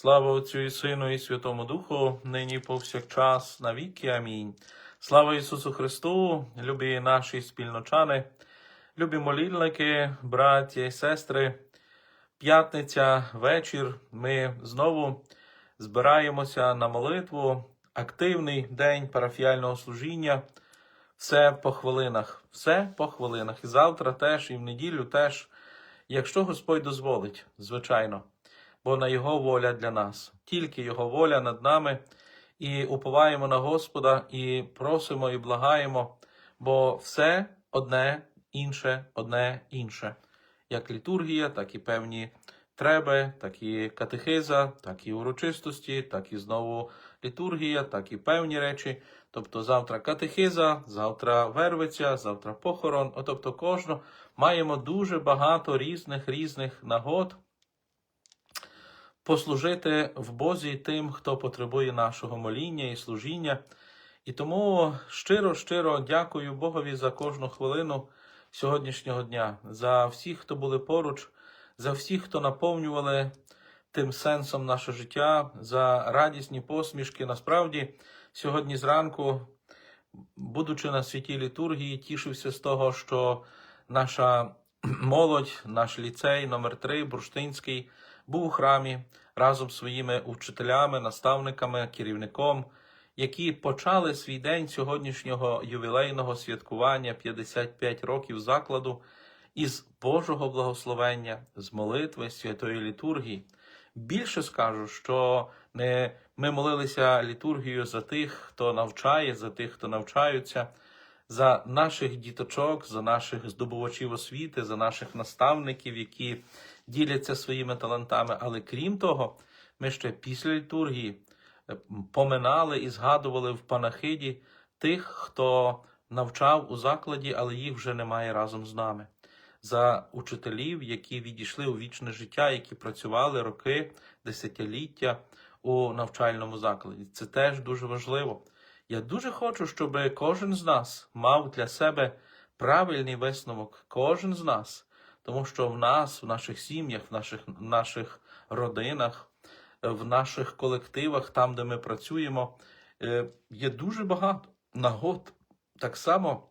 Слава Отцю і Сину, і Святому Духу, нині повсякчас, навіки. Амінь. Слава Ісусу Христу, любі наші спільночани, любі молільники, браття і сестри. П'ятниця, вечір. Ми знову збираємося на молитву. Активний день парафіального служіння. Все по хвилинах, все по хвилинах. І завтра теж, і в неділю теж, якщо Господь дозволить, звичайно, бо на Його воля для нас, тільки Його воля над нами, і уповаємо на Господа, і просимо, і благаємо, бо все одне інше, одне інше, як літургія, так і певні треби, так і катехиза, так і урочистості, так і знову літургія, так і певні речі. Тобто завтра катехиза, завтра вервиця, завтра похорон. Тобто кожного маємо дуже багато різних різних нагод послужити в Бозі тим, хто потребує нашого моління і служіння. І тому щиро, щиро дякую Богові за кожну хвилину сьогоднішнього дня, за всіх, хто були поруч, за всіх, хто наповнювали тим сенсом наше життя, за радісні посмішки. Насправді, сьогодні зранку, будучи на святій літургії, тішився з того, що наша молодь, наш ліцей номер 3 Бурштинський, був у храмі разом з своїми учителями, наставниками, керівником, які почали свій день сьогоднішнього ювілейного святкування 55 років закладу із Божого благословення, з молитви святої літургії. Більше скажу, що не ми молилися літургію за тих, хто навчає, за тих, хто навчаються, за наших діточок, за наших здобувачів освіти, за наших наставників, які діляться своїми талантами. Але крім того, ми ще після літургії е, поминали і згадували в панахиді тих, хто навчав у закладі, але їх вже немає разом з нами. За учителів, які відійшли у вічне життя, які працювали роки, десятиліття у навчальному закладі. Це теж дуже важливо. Я дуже хочу, щоб кожен з нас мав для себе правильний висновок, кожен з нас, тому що в нас, в наших сім'ях, в наших, в наших родинах, в наших колективах, там, де ми працюємо, е, є дуже багато нагод так само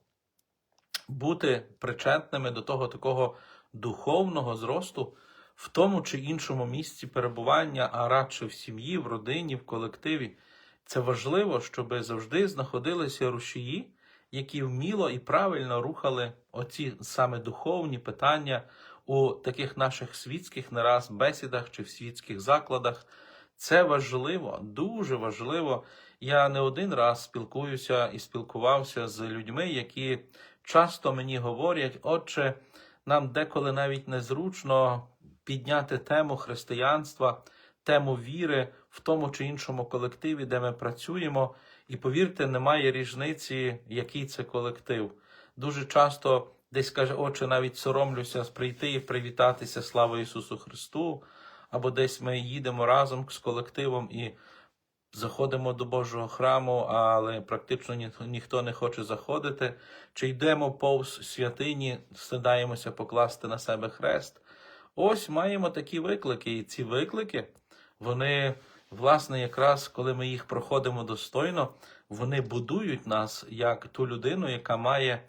бути причетними до того такого духовного зросту в тому чи іншому місці перебування, а радше в сім'ї, в родині, в колективі. Це важливо, щоб завжди знаходилися рушії, які вміло і правильно рухали оці саме духовні питання у таких наших світських не раз бесідах чи в світських закладах. Це важливо, дуже важливо. Я не один раз спілкуюся і спілкувався з людьми, які часто мені говорять, отче, нам деколи навіть незручно підняти тему християнства, тему віри в тому чи іншому колективі, де ми працюємо. І повірте, немає різниці, який це колектив. Дуже часто десь каже, отче, навіть соромлюся прийти і привітатися, слава Ісусу Христу, або десь ми їдемо разом з колективом і заходимо до Божого храму, але практично ні, ніхто не хоче заходити. Чи йдемо повз святині, стидаємося покласти на себе хрест. Ось маємо такі виклики, і ці виклики, вони, власне, якраз коли ми їх проходимо достойно, вони будують нас як ту людину, яка має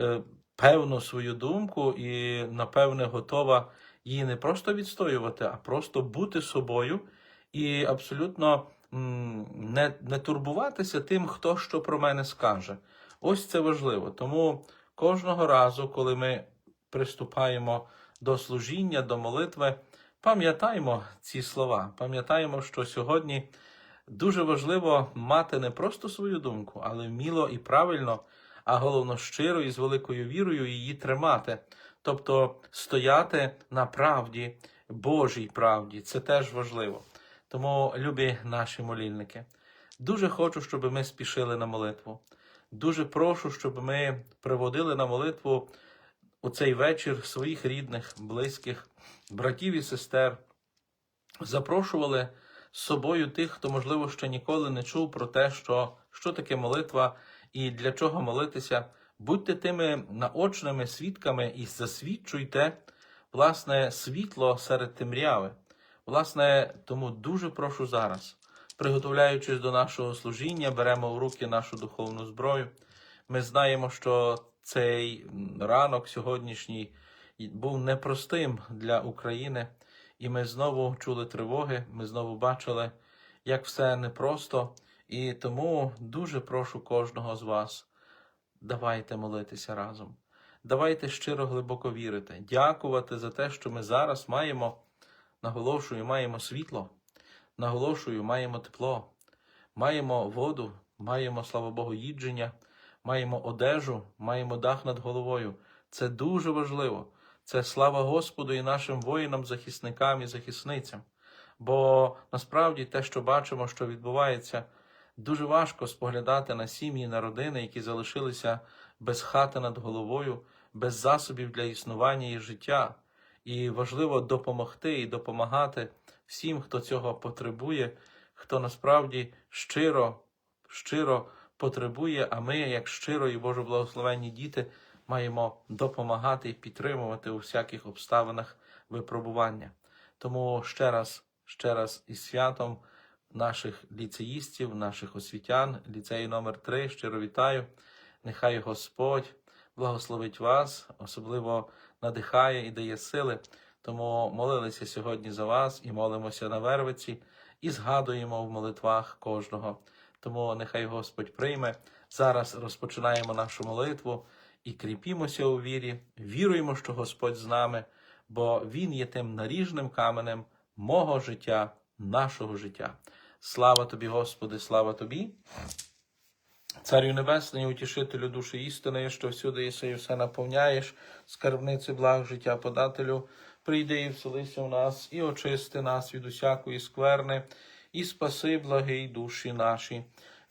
е, певну свою думку і, напевне, готова її не просто відстоювати, а просто бути собою і абсолютно м, не, не турбуватися тим, хто що про мене скаже. Ось це важливо. Тому кожного разу, коли ми приступаємо до служіння, до молитви, пам'ятаємо ці слова. Пам'ятаємо, що сьогодні дуже важливо мати не просто свою думку, але вміло і правильно, а головно щиро і з великою вірою її тримати. Тобто стояти на правді, Божій правді. Це теж важливо. Тому, любі наші молільники, дуже хочу, щоб ми спішили на молитву. Дуже прошу, щоб ми приводили на молитву у цей вечір своїх рідних, близьких, братів і сестер, запрошували з собою тих, хто, можливо, ще ніколи не чув про те, що, що таке молитва і для чого молитися. Будьте тими наочними свідками і засвідчуйте, власне, світло серед темряви. Власне, тому дуже прошу зараз, приготовляючись до нашого служіння, беремо в руки нашу духовну зброю. Ми знаємо, що цей ранок сьогоднішній був непростим для України, і ми знову чули тривоги, ми знову бачили, як все непросто. І тому дуже прошу кожного з вас, давайте молитися разом. Давайте щиро глибоко вірити, дякувати за те, що ми зараз маємо, наголошую, маємо світло, наголошую, маємо тепло, маємо воду, маємо, слава Богу, їдження, маємо одежу, маємо дах над головою. Це дуже важливо. Це слава Господу і нашим воїнам, захисникам і захисницям. Бо насправді те, що бачимо, що відбувається, дуже важко споглядати на сім'ї, на родини, які залишилися без хати над головою, без засобів для існування і життя. І важливо допомогти і допомагати всім, хто цього потребує, хто насправді щиро, щиро потребує, а ми, як щиро і Боже благословенні діти, маємо допомагати і підтримувати у всяких обставинах випробування. Тому ще раз, ще раз із святом наших ліцеїстів, наших освітян, ліцею номер 3 щиро вітаю. Нехай Господь благословить вас, особливо надихає і дає сили. Тому молилися сьогодні за вас і молимося на Вервиці, і згадуємо в молитвах кожного. Тому нехай Господь прийме. Зараз розпочинаємо нашу молитву і кріпімося у вірі, віруємо, що Господь з нами, бо Він є тим наріжним каменем мого життя, нашого життя. Слава тобі, Господи, слава тобі. Царю Небесний, утішителю душі істини, що всюди єси і все наповняєш, скарбниці благ життя подателю, прийди і вселися в нас, і очисти нас від усякої скверни, і спаси благий душі наші.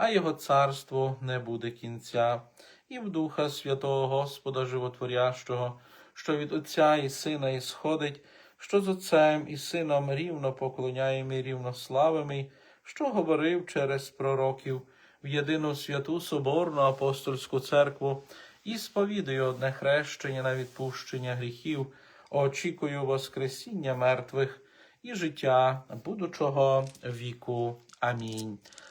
а його царство не буде кінця, і в Духа Святого Господа Животворящого, що від Отця і Сина ісходить, що з Отцем і Сином рівно поклоняємо і рівно славимо, що говорив через пророків в єдину святу Соборну апостольську церкву і сповідую одне хрещення на відпущення гріхів, очікую Воскресіння мертвих і життя будучого віку. Амінь.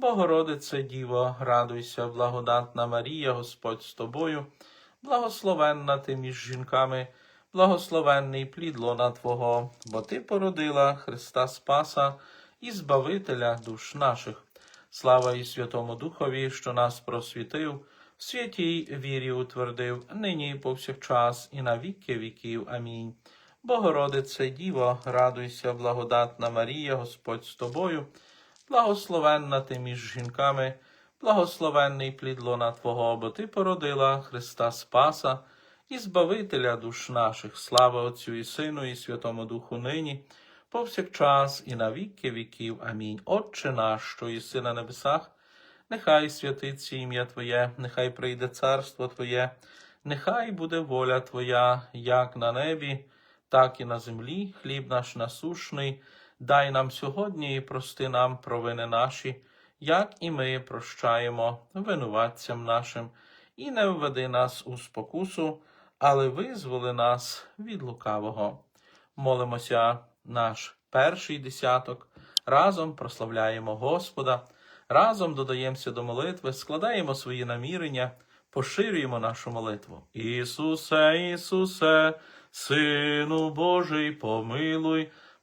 Богородице Діво, радуйся, благодатна Марія, Господь з тобою, благословенна ти між жінками, благословенний плід лона Твого, бо Ти породила Христа Спаса і Збавителя душ наших. Слава і Святому Духові, що нас просвітив, в святій вірі утвердив, нині і повсякчас, і на віки віків. Амінь. Богородице Діво, радуйся, благодатна Марія, Господь з тобою. Благословенна ти між жінками, благословенний плід лона Твого, бо Ти породила Христа Спаса і Збавителя душ наших. Слава Отцю і Сину, і Святому Духу нині, повсякчас, і на віки віків. Амінь. Отче наш, що єси на небесах, нехай святиться ім'я Твоє, нехай прийде царство Твоє, нехай буде воля Твоя, як на небі, так і на землі, хліб наш насушний. Дай нам сьогодні і прости нам провини наші, як і ми прощаємо винуватцям нашим, і не введи нас у спокусу, але визволи нас від лукавого. Молимося наш перший десяток, разом прославляємо Господа, разом додаємося до молитви, складаємо свої намірення, поширюємо нашу молитву. Ісусе, Ісусе, Сину Божий, помилуй,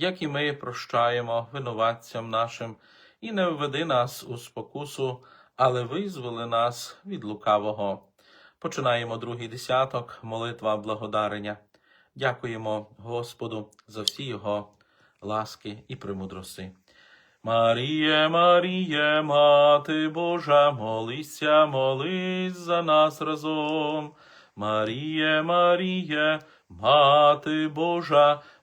як і ми прощаємо винуватцям нашим, і не введи нас у спокусу, але визволи нас від лукавого. Починаємо другий десяток, молитва благодарення. Дякуємо Господу за всі його ласки і премудрости. Маріє, Маріє, Мати Божа, молися, молись за нас разом. Маріє, Маріє, Мати Божа,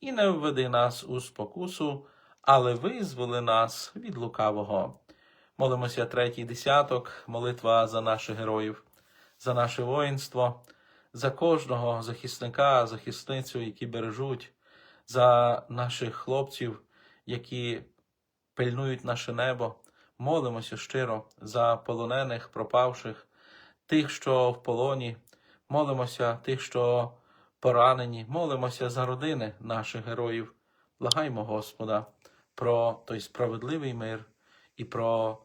і не введи нас у спокусу, але визволи нас від лукавого. Молимося третій десяток, молитва за наших героїв, за наше воїнство, за кожного захисника, захисницю, які бережуть, за наших хлопців, які пильнують наше небо. молимося щиро за полонених, пропавших, тих, що в полоні, молимося тих, що поранені, молимося за родини наших героїв. Благаймо Господа про той справедливий мир і про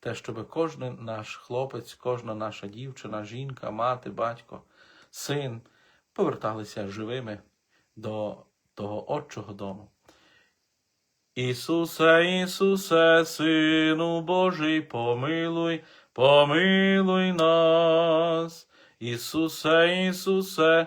те, щоб кожен наш хлопець, кожна наша дівчина, жінка, мати, батько, син поверталися живими до того Отчого дому. Ісусе, Ісусе, Сину Божий, помилуй, помилуй нас. Ісусе, Ісусе,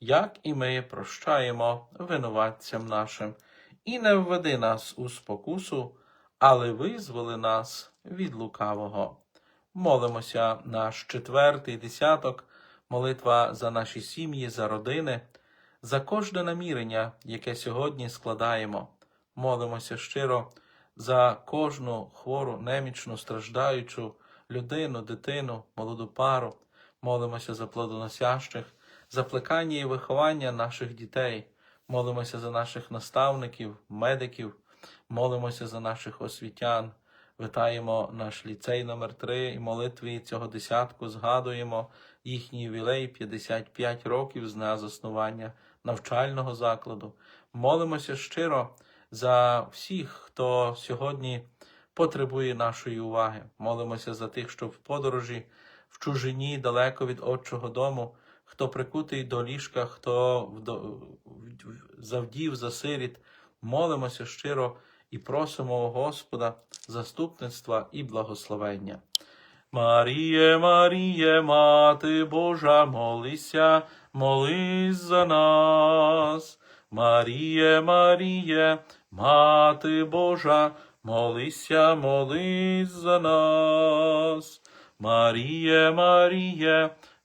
як і ми прощаємо винуватцям нашим, і не введи нас у спокусу, але визволи нас від лукавого. Молимося наш четвертий десяток, молитва за наші сім'ї, за родини, за кожне намірення, яке сьогодні складаємо. Молимося щиро за кожну хвору, немічну, страждаючу людину, дитину, молоду пару. Молимося за плодоносящих, за плекання і виховання наших дітей. Молимося за наших наставників, медиків, молимося за наших освітян. Витаємо наш ліцей номер 3 і молитві цього десятку згадуємо їхній ювілей 55 років з дня заснування навчального закладу. Молимося щиро за всіх, хто сьогодні потребує нашої уваги. Молимося за тих, що в подорожі, в чужині, далеко від Отчого дому, хто прикутий до ліжка, хто завдів, засиріт. Молимося щиро і просимо у Господа заступництва і благословення. Маріє, Маріє, Мати Божа, молися, молись за нас. Маріє, Маріє, Мати Божа, молися, молись за нас. Маріє, Маріє,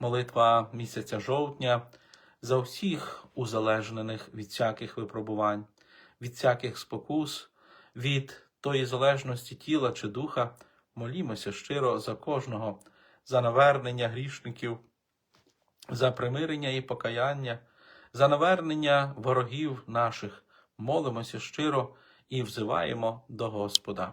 молитва місяця жовтня, за всіх узалежнених від всяких випробувань, від всяких спокус, від тої залежності тіла чи духа, молімося щиро за кожного, за навернення грішників, за примирення і покаяння, за навернення ворогів наших, молимося щиро і взиваємо до Господа.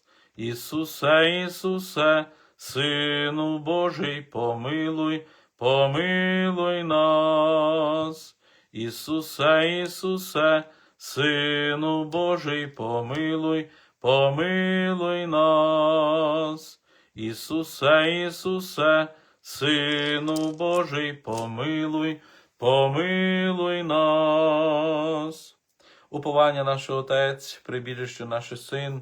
Ісусе, Ісусе, Сину Божий, помилуй, помилуй нас. Ісусе, Ісусе, Сину Божий, помилуй, помилуй нас. Ісусе, Ісусе, Сину Божий, помилуй, помилуй нас. Уповання наш Отець, прибіжище наш Син,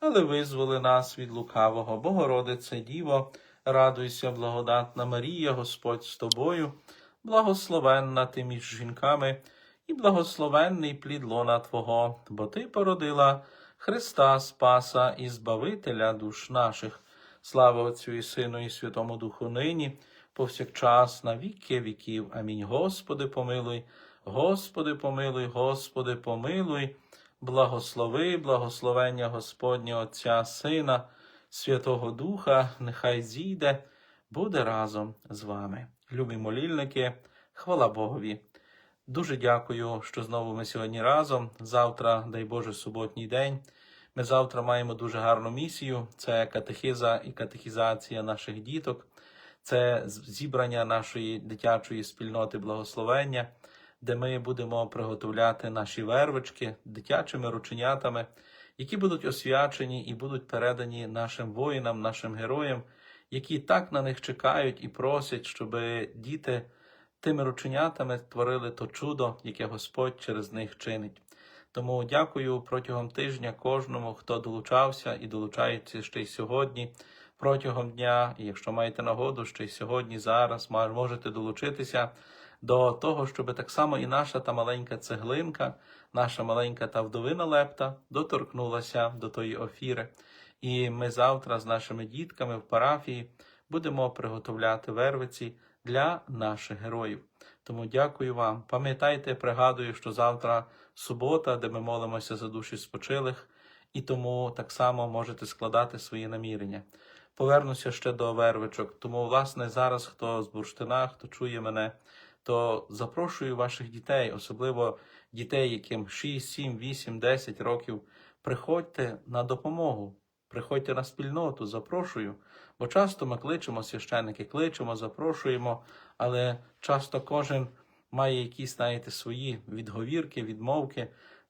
але визволи нас від лукавого, Богородице Діво, радуйся, благодатна Марія, Господь з тобою, благословенна ти між жінками, і благословенний плід лона Твого, бо Ти породила Христа Спаса і Збавителя душ наших. Слава Отцю і Сину, і Святому Духу нині, повсякчас, на віки віків. Амінь. Господи, помилуй, Господи, помилуй, Господи, помилуй, благослови, благословення Господня Отця, Сина, Святого Духа, нехай зійде, буде разом з вами. Любі молільники, хвала Богові. Дуже дякую, що знову ми сьогодні разом. Завтра, дай Боже, суботній день. Ми завтра маємо дуже гарну місію: це катехиза і катехізація наших діток, це зібрання нашої дитячої спільноти благословення, де ми будемо приготовляти наші вервички дитячими рученятами, які будуть освячені і будуть передані нашим воїнам, нашим героям, які так на них чекають і просять, щоб діти тими рученятами творили то чудо, яке Господь через них чинить. Тому дякую протягом тижня кожному, хто долучався і долучається ще й сьогодні, протягом дня. І якщо маєте нагоду, ще й сьогодні, зараз можете долучитися до того, щоб так само і наша та маленька цеглинка, наша маленька та вдовина лепта доторкнулася до тої офіри. І ми завтра з нашими дітками в парафії будемо приготовляти вервиці для наших героїв. Тому дякую вам. Пам'ятайте, пригадую, що завтра субота, де ми молимося за душі спочилих, і тому так само можете складати свої намірення. Повернуся ще до вервичок. Тому, власне, зараз хто з бурштина, хто чує мене, то запрошую ваших дітей, особливо дітей, яким 6, 7, 8, 10 років. Приходьте на допомогу, приходьте на спільноту, запрошую. Бо часто ми кличемо священники, кличемо, запрошуємо, але часто кожен має якісь, знаєте, свої відговірки, відмовки.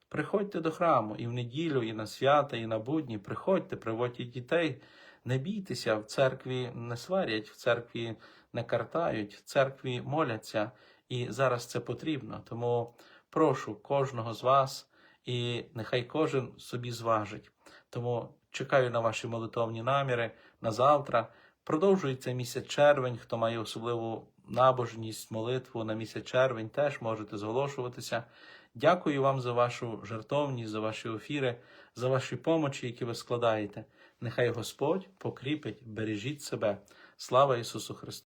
Приходьте до храму і в неділю, і на свята, і на будні. Приходьте, приводьте дітей. Не бійтеся, в церкві не сварять, в церкві не картають, в церкві моляться, і зараз це потрібно. Тому прошу кожного з вас, і нехай кожен собі зважить. Тому чекаю на ваші молитовні наміри на завтра. Продовжується місяць червень. Хто має особливу набожність, молитву на місяць червень, теж можете зголошуватися. Дякую вам за вашу жертовність, за ваші ефіри, за ваші помочі, які ви складаєте. Нехай Господь покріпить, бережіть себе. Слава Ісусу Христу!